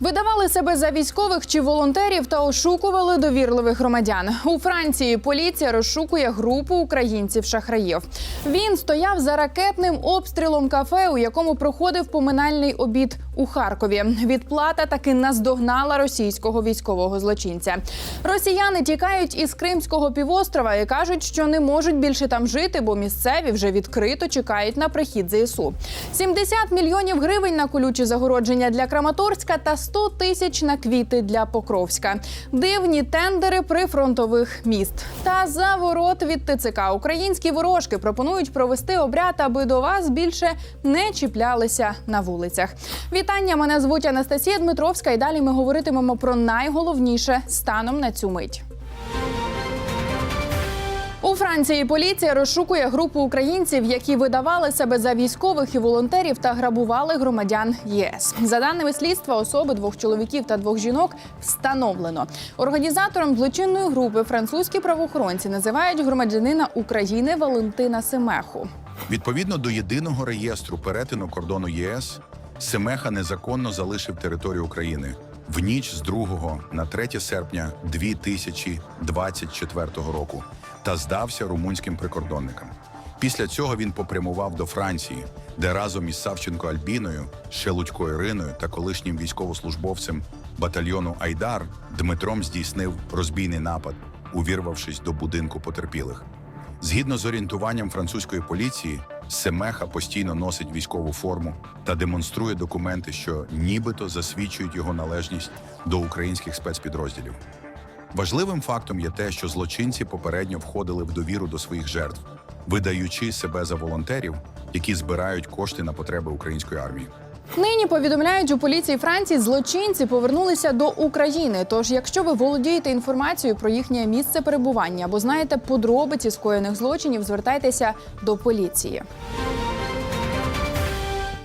Видавали себе за військових чи волонтерів та ошукували довірливих громадян. У Франції поліція розшукує групу українців-шахраїв. Він стояв за ракетним обстрілом кафе, у якому проходив поминальний обід у Харкові. Відплата таки наздогнала російського військового злочинця. Росіяни тікають із Кримського півострова і кажуть, що не можуть більше там жити, бо місцеві вже відкрито чекають на прихід ЗСУ. 70 мільйонів гривень на колючі загородження для Краматорська та 100 тисяч на квіти для Покровська. Дивні тендери прифронтових міст. Та за ворот від ТЦК українські ворожки пропонують провести обряд, аби до вас більше не чіплялися на вулицях. Вітання! Мене звуть Анастасія Дмитровська. І далі ми говоритимемо про найголовніше станом на цю мить. У Франції поліція розшукує групу українців, які видавали себе за військових і волонтерів та грабували громадян ЄС. За даними слідства, особи двох чоловіків та двох жінок встановлено. Організатором злочинної групи французькі правоохоронці називають громадянина України Валентина Семеху. Відповідно до єдиного реєстру перетину кордону ЄС, Семеха незаконно залишив територію України в ніч з 2 на 3 серпня 2024 року та здався румунським прикордонникам. Після цього він попрямував до Франції, де разом із Савченко Альбіною, Шелудько Іриною та колишнім військовослужбовцем батальйону Айдар Дмитром здійснив розбійний напад, увірвавшись до будинку потерпілих. Згідно з орієнтуванням французької поліції, Семеха постійно носить військову форму та демонструє документи, що нібито засвідчують його належність до українських спецпідрозділів. Важливим фактом є те, що злочинці попередньо входили в довіру до своїх жертв, видаючи себе за волонтерів, які збирають кошти на потреби української армії. Нині повідомляють у поліції Франції, злочинці повернулися до України. Тож, якщо ви володієте інформацією про їхнє місце перебування або знаєте подробиці скоєних злочинів, звертайтеся до поліції.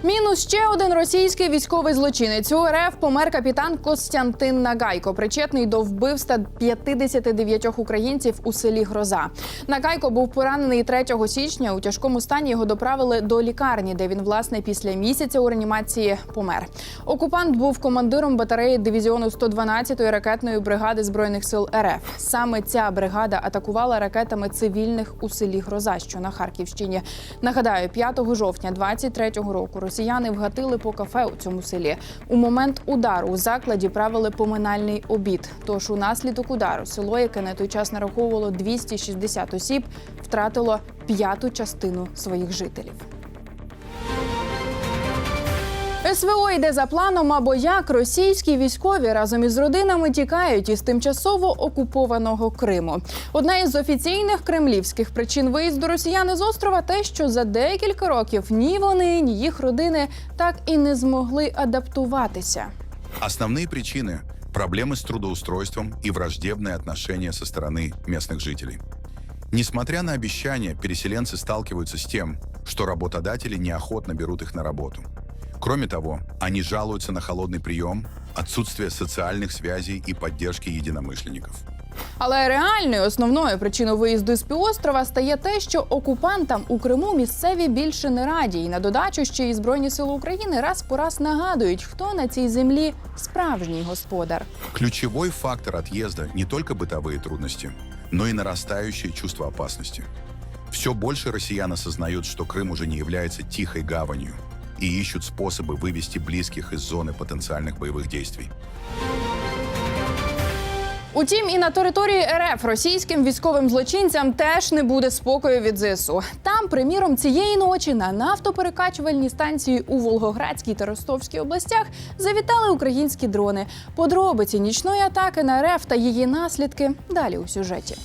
Мінус ще один російський військовий злочинець. У РФ помер капітан Костянтин Нагайко, причетний до вбивства 59 українців у селі Гроза. Нагайко був поранений 3 січня. У тяжкому стані його доправили до лікарні, де він власне після місяця у реанімації помер. Окупант був командиром батареї дивізіону 112-ї ракетної бригади збройних сил РФ. Саме ця бригада атакувала ракетами цивільних у селі Гроза, що на Харківщині. Нагадаю, 5 жовтня 23-го року росіяни вгатили по кафе у цьому селі. У момент удару у закладі правили поминальний обід. Тож унаслідок удару село, яке на той час нараховувало 260 осіб, втратило п'яту частину своїх жителів. СВО йде за планом, або як російські військові разом із родинами тікають із тимчасово окупованого Криму. Одна із офіційних кремлівських причин виїзду росіян із острова те, що за декілька років ні вони, ні їх родини так і не змогли адаптуватися. Основные причины – проблемы с трудоустройством и враждебные отношения со стороны местных жителей. Несмотря на обещания, переселенцы сталкиваются с тем, что работодатели неохотно берут их на работу. Кроме того, они жалуются на холодный прием, отсутствие социальных связей и поддержки единомышленников. Але реальною основною причиною виїзду з півострова стає те, що окупантам у Криму місцеві більше не раді. І на додачу ще й збройні сили України раз по раз нагадують, хто на цій землі справжній господар. Ключевой фактор отъезда не только бытовые трудности, но и нарастающее чувство опасности. Все больше россиян осознают, что Крым уже не является тихой гаванью и ищут способы вывести близких из зоны потенциальных боевых действий. Утім, і на території РФ російським військовим злочинцям теж не буде спокою від ЗСУ. Там, приміром, цієї ночі на нафтоперекачувальній станції у Волгоградській та Ростовській областях завітали українські дрони. Подробиці нічної атаки на РФ та її наслідки далі у сюжеті.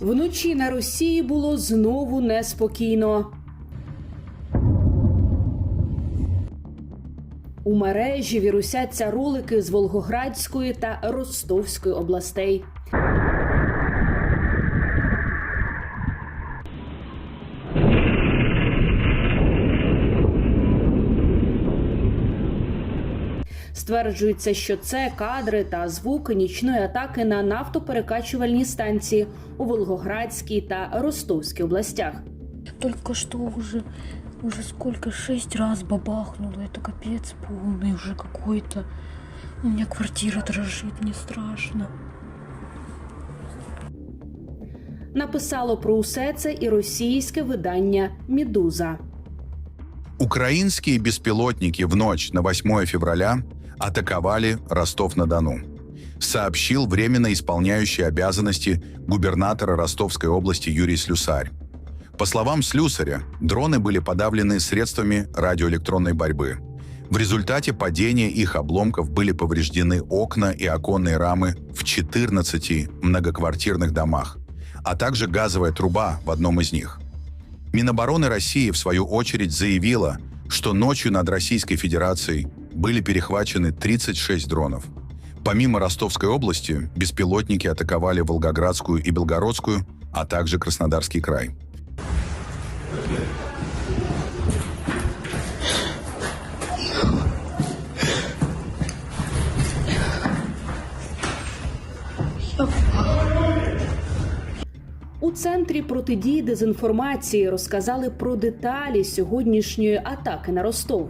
Вночі на Росії було знову неспокійно. У мережі вірусяться ролики з Волгоградської та Ростовської областей. Стверджується, що це кадри та звуки нічної атаки на нафтоперекачувальні станції у Волгоградській та Ростовській областях. Только что уже, уже сколько, шесть раз бабахнуло. Это капец полный уже какой-то. У меня квартира дрожит, мне страшно. Написало про усе це і російське видання Мідуза. Украинские беспилотники в ночь на 8 февраля атаковали Ростов-на-Дону, сообщил временно исполняющий обязанности губернатора Ростовской области Юрий Слюсарь. По словам Слюсаря, дроны были подавлены средствами радиоэлектронной борьбы. В результате падения их обломков были повреждены окна и оконные рамы в 14 многоквартирных домах, а также газовая труба в одном из них. Минобороны России, в свою очередь, заявила, что ночью над Российской Федерацией были перехвачены 36 дронов. Помимо Ростовской области, беспилотники атаковали Волгоградскую и Белгородскую, а также Краснодарский край. Центрі протидії дезінформації розказали про деталі сьогоднішньої атаки на Ростов.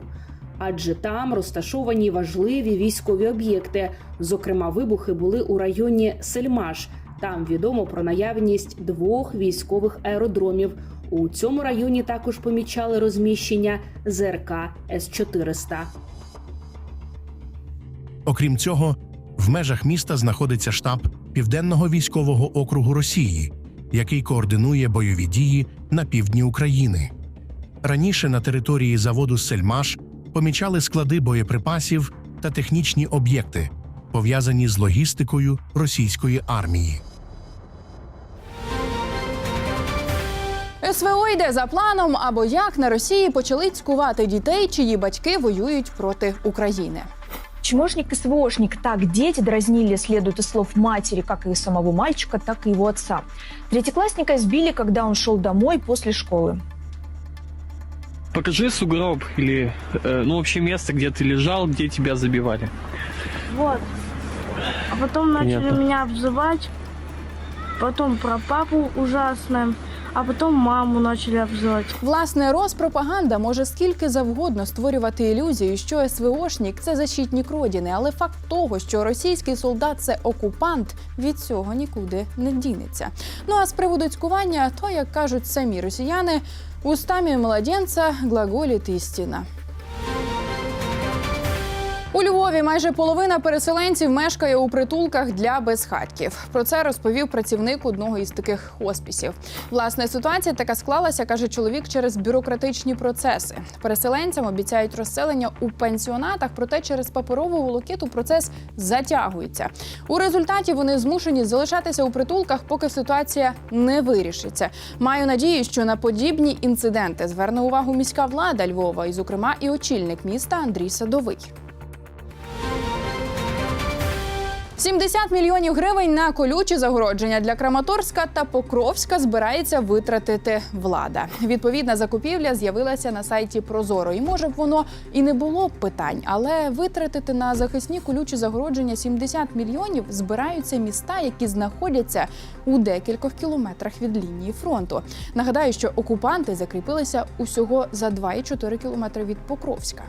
Адже там розташовані важливі військові об'єкти. Зокрема, вибухи були у районі Сельмаш. Там відомо про наявність двох військових аеродромів. У цьому районі також помічали розміщення ЗРК С-400. Окрім цього, в межах міста знаходиться штаб Південного військового округу Росії, який координує бойові дії на півдні України. Раніше на території заводу Сельмаш помічали склади боєприпасів та технічні об'єкти, пов'язані з логістикою російської армії. СВО йде за планом, або як на Росії почали цькувати дітей, чиї батьки воюють проти України. Чмошник и СВОшник. Так дети дразнили, следует из слов матери, как и самого мальчика, так и его отца. Третьеклассника избили, когда он шел домой после школы. Покажи сугроб или, э, ну, вообще место, где ты лежал, где тебя забивали. Вот. А потом начали Понятно. меня обзывать. Потом про папу ужасно. А потом маму начали обзивати. Власне, розпропаганда може скільки завгодно створювати ілюзію, що СВОшник – це защитник родини, але факт того, що російський солдат це окупант, від цього нікуди не дінеться. Ну а з приводу цькування, то як кажуть самі росіяни, устами младенця глаголіт істина. У Львові майже половина переселенців мешкає у притулках для безхатьків. Про це розповів працівник одного із таких хоспісів. Власне, ситуація така склалася, каже чоловік, через бюрократичні процеси. Переселенцям обіцяють розселення у пенсіонатах, проте через паперову волокіту процес затягується. У результаті вони змушені залишатися у притулках, поки ситуація не вирішиться. Маю надію, що на подібні інциденти зверне увагу міська влада Львова, і, зокрема, і очільник міста Андрій Садовий. 70 мільйонів гривень на колючі загородження для Краматорська та Покровська збирається витратити влада. Відповідна закупівля з'явилася на сайті Прозоро. І може б воно і не було б питань, але витратити на захисні колючі загородження 70 мільйонів збираються міста, які знаходяться у декількох кілометрах від лінії фронту. Нагадаю, що окупанти закріпилися усього за 2,4 кілометри від Покровська.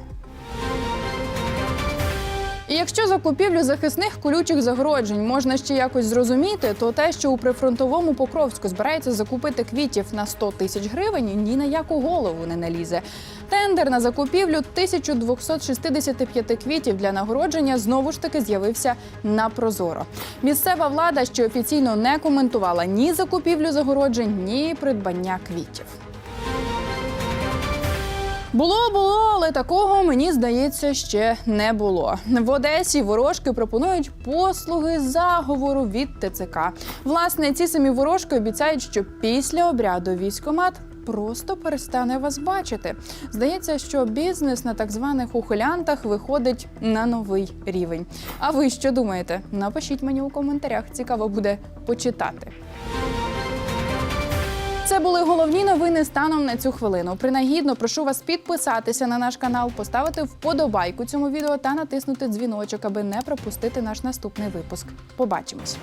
І якщо закупівлю захисних колючих загороджень можна ще якось зрозуміти, то те, що у прифронтовому Покровську збирається закупити квітів на 100 тисяч гривень, ні на яку голову не налізе. Тендер на закупівлю 1265 квітів для нагородження знову ж таки з'явився на Прозоро. Місцева влада ще офіційно не коментувала ні закупівлю загороджень, ні придбання квітів. Було було, але такого мені здається ще не було. В Одесі ворожки пропонують послуги заговору від ТЦК. Власне, ці самі ворожки обіцяють, що після обряду військомат просто перестане вас бачити. Здається, що бізнес на так званих ухилянтах виходить на новий рівень. А ви що думаєте? Напишіть мені у коментарях. Цікаво буде почитати. Це були головні новини станом на цю хвилину. Принагідно прошу вас підписатися на наш канал, поставити вподобайку цьому відео та натиснути дзвіночок, аби не пропустити наш наступний випуск. Побачимось.